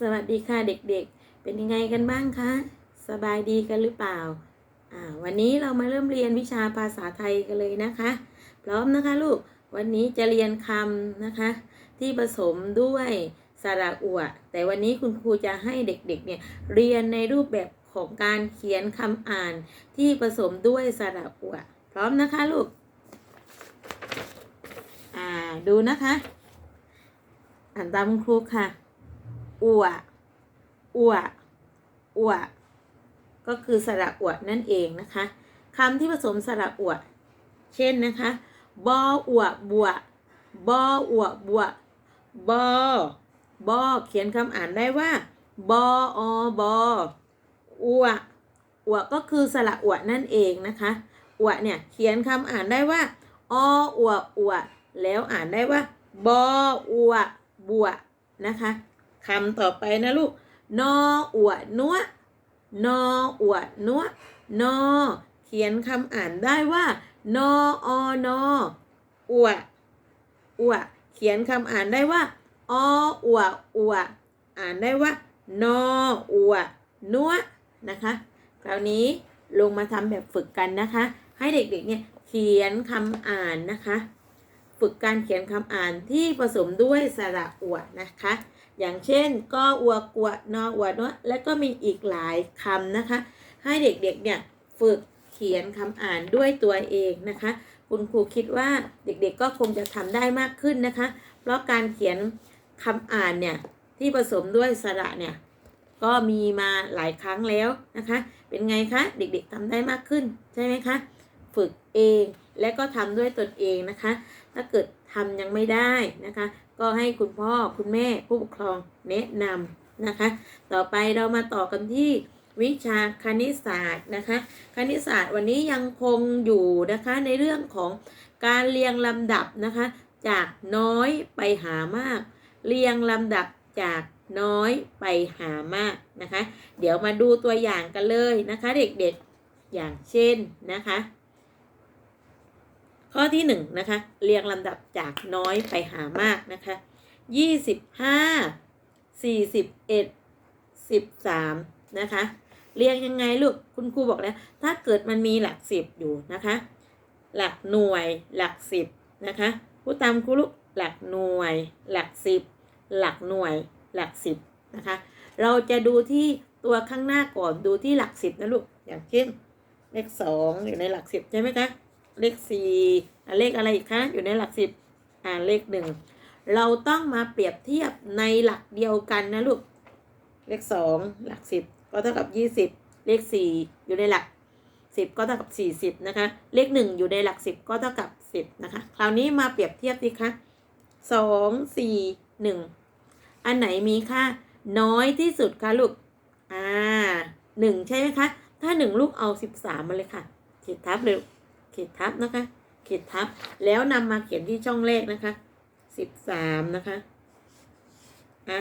สวัสดีค่ะเด็กๆ เป็นยังไงกันบ้างคะ สบายดีกันหรือเปล่า อ่า วันนี้เรามาเริ่มเรียนวิชาภาษาไทยกันเลยนะคะ พร้อมนะคะลูก วันนี้จะเรียนคำนะคะ ที่ผสมด้วยสระอัว แต่วันนี้คุณครูจะให้เด็กๆ เนี่ยเรียนในรูปแบบของการเขียนคำอ่านที่ผสมด้วยสระอัว พร้อมนะคะลูก อ่า ดูนะคะ อ่านตามคุณครูค่ะ อัวอัวอัวก็คือสระอวดนั่นเองนะคะคำที่ผสมสระอวดเช่นนะคะบออวบัวบออวบัวบอบอเขียนคำอ่านได้ว่าบออบออัวอวก็คือสระอวดนั่นเองนะคะอวเนี่ยเขียนคำอ่านได้ว่าออวอวแล้วอ่านได้ว่าบออวบัวนะคะ คำต่อไปนะลูก นออวดนัวนออวดนัวนอ เขียนคำอ่านได้ว่า นออนออวดอวดเขียนคำอ่านได้ว่าออวดอวดอ่านได้ว่า นออวดนัวนะคะ คราวนี้ลงมาทำแบบฝึกกันนะคะ ให้เด็กๆเนี่ยเขียนคำอ่านนะคะ ฝึกการเขียนคำอ่านที่ผสมด้วยสระอวดนะคะ อย่างเช่นก็อวกวดนออวดนวและก็มีอีกหลายคำนะคะ ให้เด็กๆเนี่ยฝึกเขียนคำอ่านด้วยตัวเองนะคะ คุณครูคิดว่าเด็กๆก็คงจะทำได้มากขึ้นนะคะ เพราะการเขียนคำอ่านเนี่ยที่ผสมด้วยสระเนี่ยก็มีมาหลายครั้งแล้วนะคะ เป็นไงคะเด็กๆทำได้มากขึ้นใช่ไหมคะ ฝึกเองและก็ทำด้วยตนเองนะคะ ถ้าเกิด ทำยังไม่ได้นะคะ ก็ให้คุณพ่อคุณแม่ผู้ปกครองแนะนำนะคะ ต่อไปเรามาต่อกันที่วิชาคณิตศาสตร์นะคะ คณิตศาสตร์วันนี้ยังคงอยู่นะคะในเรื่องของการเรียงลำดับนะคะ จากน้อยไปหามาก เรียงลำดับจากน้อยไปหามากนะคะ เดี๋ยวมาดูตัวอย่างกันเลยนะคะ เด็กๆอย่างเช่นนะคะ ข้อที่หนึ่งนะคะเรียงลำดับจากน้อยไปหามากนะคะยี่สิบห้าสี่สิบเอ็ดสิบสามนะคะเรียงยังไงลูกคุณครูบอกแล้วถ้าเกิดมันมีหลักสิบอยู่นะคะ หลักหน่วยหลักสิบนะคะพูดตามครูลูกหลักหน่วย หลักสิบหลักหน่วย หลักสิบนะคะเราจะดูที่ตัวข้างหน้าก่อนดูที่หลักสิบนะลูกอย่างเช่นเลขสองอยู่ในหลักสิบใช่ไหมคะ เลขสี่เลขอะไรอีกคะอยู่ในหลักสิบอ่าเลขหนึ่งเราต้องมาเปรียบเทียบในหลักเดียวกันนะลูกเลขสองหลักสิบก็เท่ากับยี่สิบเลขสี่อยู่ในหลักสิบก็เท่ากับสี่สิบนะคะ เลขหนึ่งอยู่ในหลักสิบก็เท่ากับสิบนะคะ คราวนี้มาเปรียบเทียบสิคะสองสี่หนึ่งอันไหนมีค่าน้อยที่สุดคะลูกอ่าหนึ่งใช่ไหมคะ ถ้าหนึ่งลูกเอาสิบสามมาเลยค่ะขีดทับเลย ขีดทับนะคะ ขีดทับ แล้วนำมาเขียนที่ช่องเลขนะคะสิบสามนะคะอ่า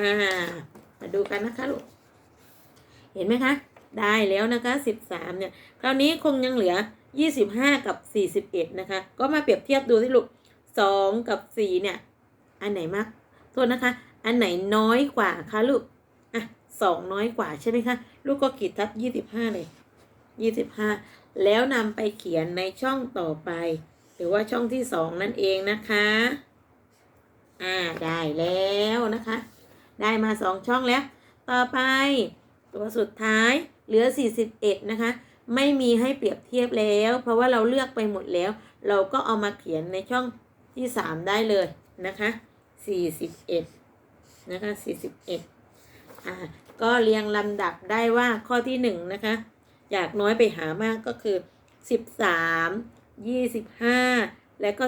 มาดูกันนะคะลูกเห็นไหมคะ ได้แล้วนะคะสิบสามเนี่ย คราวนี้คงยังเหลือยี่สิบห้ากับสี่สิบเอ็ดนะคะ ก็มาเปรียบเทียบดูที่ลูกสองกับสี่เนี่ย อันไหนมากโทษนะคะ อันไหนน้อยกว่าคะลูกอะสองน้อยกว่าใช่ไหมคะ ลูกก็ขีดทับยี่สิบห้าเลยยี่สิบห้า แล้วนำไปเขียนในช่องต่อไป หรือว่าช่องที่สองนั่นเองนะคะ อ่าได้แล้วนะคะ ได้มาสองช่องแล้ว ต่อไป ตัวสุดท้ายเหลือ 41 นะคะ ไม่มีให้เปรียบเทียบแล้ว เพราะว่าเราเลือกไปหมดแล้ว เราก็เอามาเขียนในช่องที่ 3 ได้เลยนะคะ 41 นะคะ 41อ่าก็เรียงลำดับได้ว่าข้อที่ 1 นะคะ จากน้อยไปหามากก็คือ 13 25 และก็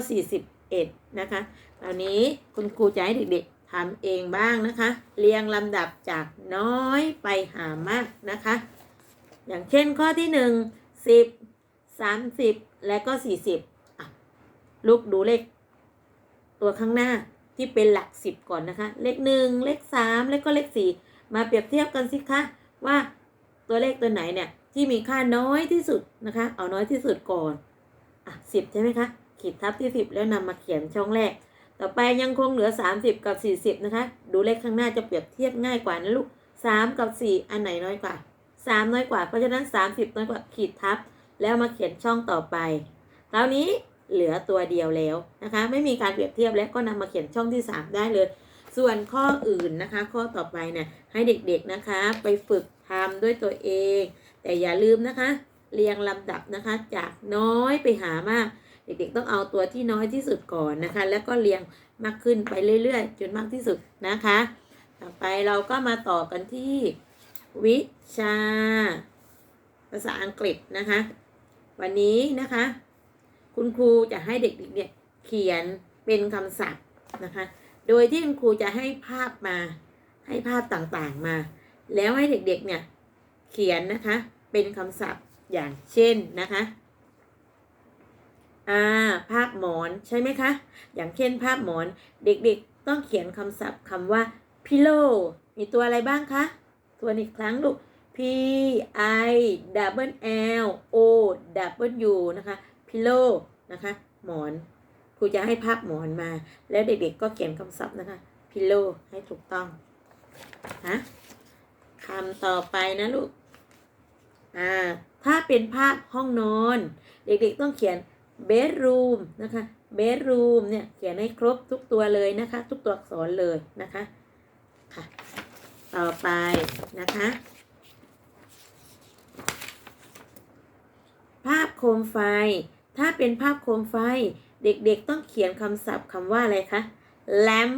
41 นะคะคราวนี้คุณครูจะให้เด็กๆทำเองบ้างนะคะ เรียงลำดับจากน้อยไปหามากนะคะ อย่างเช่นข้อที่ 1 10 30 และก็ 40ลูกดูเลข ตัวข้างหน้าที่เป็นหลัก 10 ก่อนนะคะ เลข 1 เลข 3 แล้วก็เลข 4 มาเปรียบเทียบกันสิคะว่าตัวเลขตัวไหนเนี่ย ที่มีค่าน้อยที่สุดนะคะ เอาน้อยที่สุดก่อน อะสิบใช่ไหมคะ ขีดทับที่สิบแล้วนำมาเขียนช่องแรก ต่อไปยังคงเหลือ30กับ40นะคะ ดูเลขข้างหน้าจะเปรียบเทียบง่ายกว่านะลูก3กับ4อันไหนน้อยกว่า3น้อยกว่า เพราะฉะนั้น30น้อยกว่าขีดทับ แล้วมาเขียนช่องต่อไป คราวนี้เหลือตัวเดียวแล้วนะคะ ไม่มีการเปรียบเทียบแล้วก็นำมาเขียนช่องที่ 3 ได้เลย ส่วนข้ออื่นนะคะ ข้อต่อไปเนี่ยให้เด็กๆนะคะ ไปฝึกทำด้วยตัวเอง แต่อย่าลืมนะคะ เรียงลำดับนะคะ จากน้อยไปหามาก เด็กๆต้องเอาตัวที่น้อยที่สุดก่อนนะคะ แล้วก็เรียงมากขึ้นไปเรื่อยๆ จนมากที่สุดนะคะ ต่อไปเราก็มาต่อกันที่ วิชา ภาษาอังกฤษนะคะ วันนี้นะคะ คุณครูจะให้เด็กๆเนี่ยเขียนเป็นคำศัพท์นะคะ โดยที่คุณครูจะให้ภาพมา ให้ภาพต่างๆมา แล้วให้เด็กๆเนี่ยเขียนนะคะ เป็นคำศัพท์อย่างเช่นนะคะอ่าภาพหมอนใช่ไหมคะ อย่างเช่นภาพหมอนเด็กๆต้องเขียนคำศัพท์คำว่า pillow มีตัวอะไรบ้างคะตัวอีกครั้งลูก p i double l o w นะคะ pillow นะคะ หมอนครูจะให้ภาพหมอนมา แล้วเด็กๆก็เขียนคำศัพท์นะคะ pillow ให้ถูกต้องนะคำต่อไปนะลูก อ่าถ้าเป็นภาพห้องนอน เด็กๆต้องเขียน bedroom นะคะ bedroom เนี่ยเขียนให้ครบทุกตัวเลยนะคะ ทุกตัวอักษรเลยนะคะค่ะต่อไปนะคะ ภาพโคมไฟ ถ้าเป็นภาพโคมไฟ เด็กๆต้องเขียนคำศัพท์คำว่าอะไรคะ lamp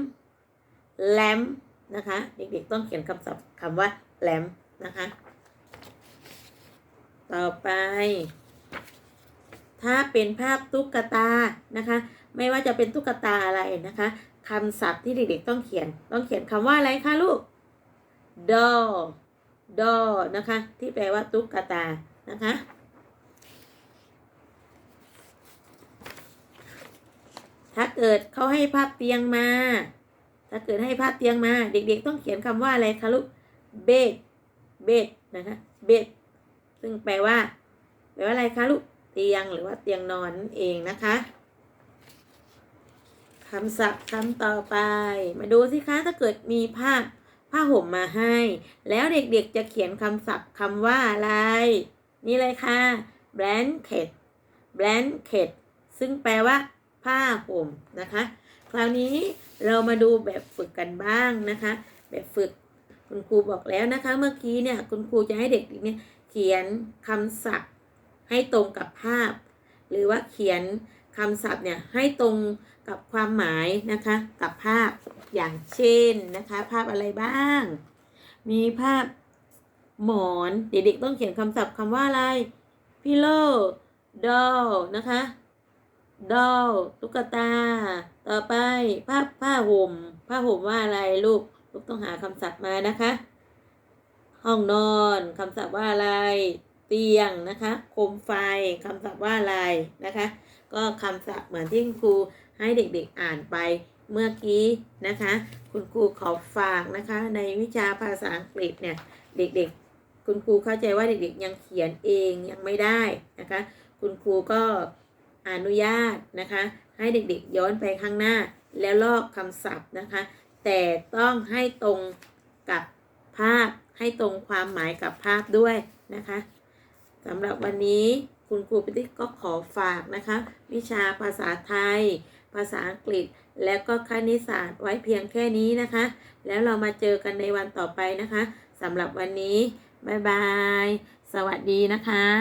lamp นะคะ เด็กๆต้องเขียนคำศัพท์คำว่า lamp นะคะ ต่อไป ถ้าเป็นภาพตุ๊กตานะคะ ไม่ว่าจะเป็นตุ๊กตาอะไรนะคะคำศัพท์ที่เด็กๆต้องเขียน ต้องเขียนคำว่าอะไรคะลูก doll doll นะคะ ที่แปลว่าตุ๊กตา นะคะ ถ้าเกิดเขาให้ภาพเตียงมา ถ้าเกิดให้ภาพเตียงมา เด็กๆ ต้องเขียนคำว่าอะไรคะลูก bed bed นะคะ bed ซึ่งแปลว่าแปลว่าอะไรคะลูกเตียงหรือว่าเตียงนอนนั่นเองนะคะคำศัพท์คำต่อไป มาดูสิคะถ้าเกิดมีผ้าผ้าห่มมาให้ แล้วเด็กๆจะเขียนคำศัพท์คำว่าอะไร นี่เลยค่ะ blanket blanket ซึ่งแปลว่าผ้าห่มนะคะ คราวนี้เรามาดูแบบฝึกกันบ้างนะคะ แบบฝึกคุณครูบอกแล้วนะคะ เมื่อกี้เนี่ยคุณครูจะให้เด็กๆเนี่ย ขียนคำศัพท์ให้ตรงกับภาพ หรือว่าเขียนคำศัพท์เนี่ยให้ตรงกับความหมายนะคะกับภาพอย่างเช่นนะคะภาพอะไรบ้าง มีภาพหมอนเด็กๆต้องเขียนคำศัพท์คำว่าอะไร pillow doll นะคะ doll ตุ๊กตา ต่อไป ภาพผ้าห่มผ้าห่มว่าอะไรลูก ลูกต้องหาคำศัพท์มานะคะ ห้องนอนคำศัพท์ว่าอะไร เตียงนะคะโคมไฟคำศัพท์ว่าอะไรนะคะ ก็คำศัพท์เหมือนที่คุณครูให้เด็กๆอ่านไปเมื่อกี้นะคะ คุณครูขอฝากนะคะ ในวิชาภาษาอังกฤษเนี่ยเด็กๆ คุณครูเข้าใจว่าเด็กๆยังเขียนเองยังไม่ได้นะคะ คุณครูก็อนุญาตนะคะ ให้เด็กๆย้อนไปข้างหน้าแล้วลอกคำศัพท์นะคะ แต่ต้องให้ตรงกับภาพ ให้ตรงความหมายกับภาพด้วยนะคะสำหรับวันนี้คุณครูพิติกก็ขอฝากนะคะ วิชาภาษาไทย ภาษาอังกฤษ และก็คณิตศาสตร์ไว้เพียงแค่นี้นะคะ แล้วเรามาเจอกันในวันต่อไปนะคะสำหรับวันนี้ บ๊ายบาย สวัสดีนะคะ